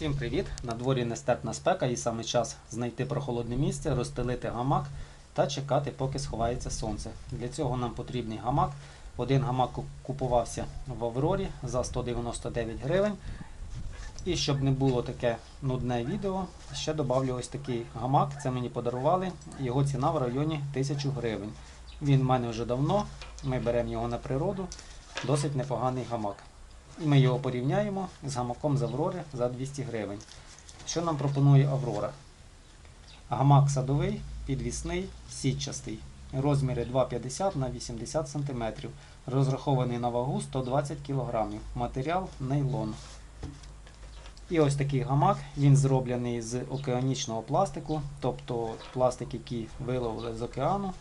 Всім привіт! На дворі нестерпна спека і саме час знайти прохолодне місце, розстелити гамак та чекати, поки сховається сонце. Для цього нам потрібний гамак. Один гамак купувався в Аврорі за 199 гривень. І щоб не було таке нудне відео, ще додавлю ось такий гамак. Це мені подарували. Його ціна в районі 1000 гривень. Він в мене вже давно. Ми беремо його на природу. Досить непоганий гамак. І ми його порівняємо з гамаком з Аврори за 200 гривень. Що нам пропонує Аврора? Гамак садовий, підвісний, сітчастий. Розміри 2,50 на 80 см. Розрахований на вагу 120 кг. Матеріал нейлон. І ось такий гамак. Він зроблений з океанічного пластику, тобто пластик, який виловили з океану.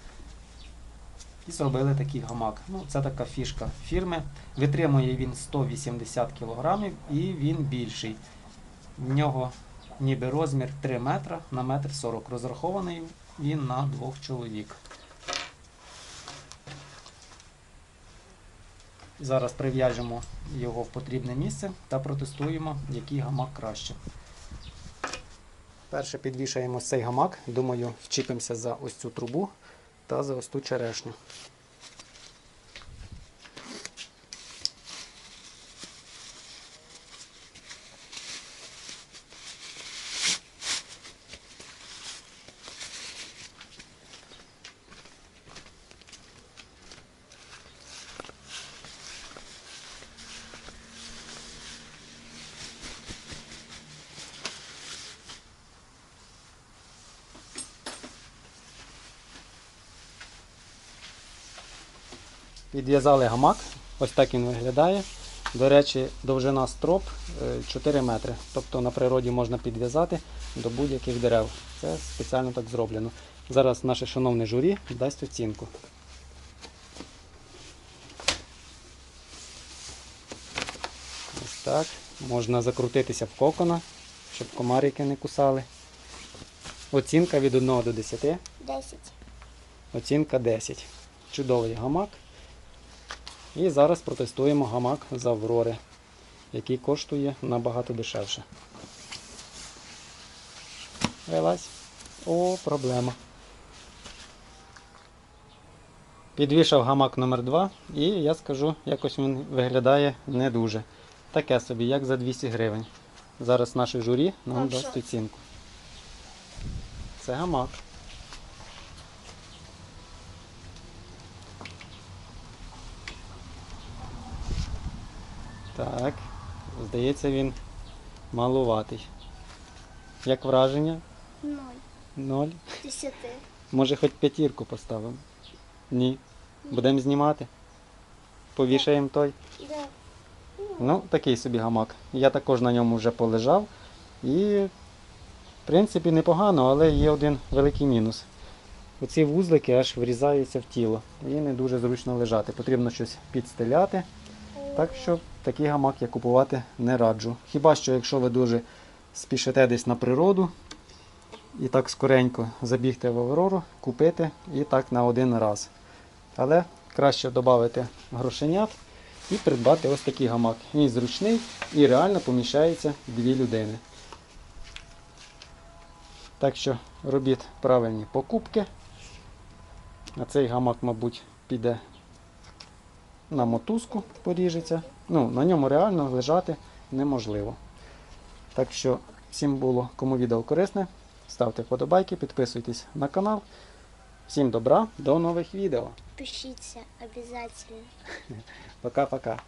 І зробили такий гамак. Ну, це така фішка фірми. Витримує він 180 кг і він більший. В нього ніби розмір 3 метра на метр 40. Розрахований він на двох чоловік. Зараз прив'яжемо його в потрібне місце та протестуємо, який гамак краще. Перше підвішаємо цей гамак. Думаю, вчіпимося за ось цю трубу та за черешню. Підв'язали гамак, ось так він виглядає. До речі, довжина строп е, 4 метри. Тобто на природі можна підв'язати до будь-яких дерев. Це спеціально так зроблено. Зараз наше шановне журі дасть оцінку. Ось так. Можна закрутитися в кокона, щоб комарики не кусали. Оцінка від 1 до 10. 10. Оцінка 10. Чудовий гамак. І зараз протестуємо гамак з Аврори, який коштує набагато дешевше. Вилазь. О, проблема. Підвішав гамак номер 2 і я скажу, якось він виглядає не дуже. Таке собі, як за 200 гривень. Зараз наше журі нам дасть оцінку. Це гамак. Так, здається, він малуватий. Як враження? 0. Ноль. 10. Може хоч п'ятірку поставимо? Ні. Будемо знімати. Повішаємо той. Да. Ну, такий собі гамак. Я також на ньому вже полежав. І, в принципі, непогано, але є один великий мінус. Оці вузлики аж врізаються в тіло. І не дуже зручно лежати. Потрібно щось підстеляти. Так що такий гамак я купувати не раджу. Хіба що, якщо ви дуже спішите десь на природу і так скоренько забігти в Аврору, купити і так на один раз. Але краще додати грошенят і придбати ось такий гамак. Він зручний і реально поміщається дві людини. Так що робіть правильні покупки. А цей гамак, мабуть, піде на мотузку поріжеться. Ну, на ньому реально лежати неможливо. Так що, всім було, кому відео корисне, ставте вподобайки, підписуйтесь на канал. Всім добра, до нових відео. Пишіться обязательно. Пока-пока.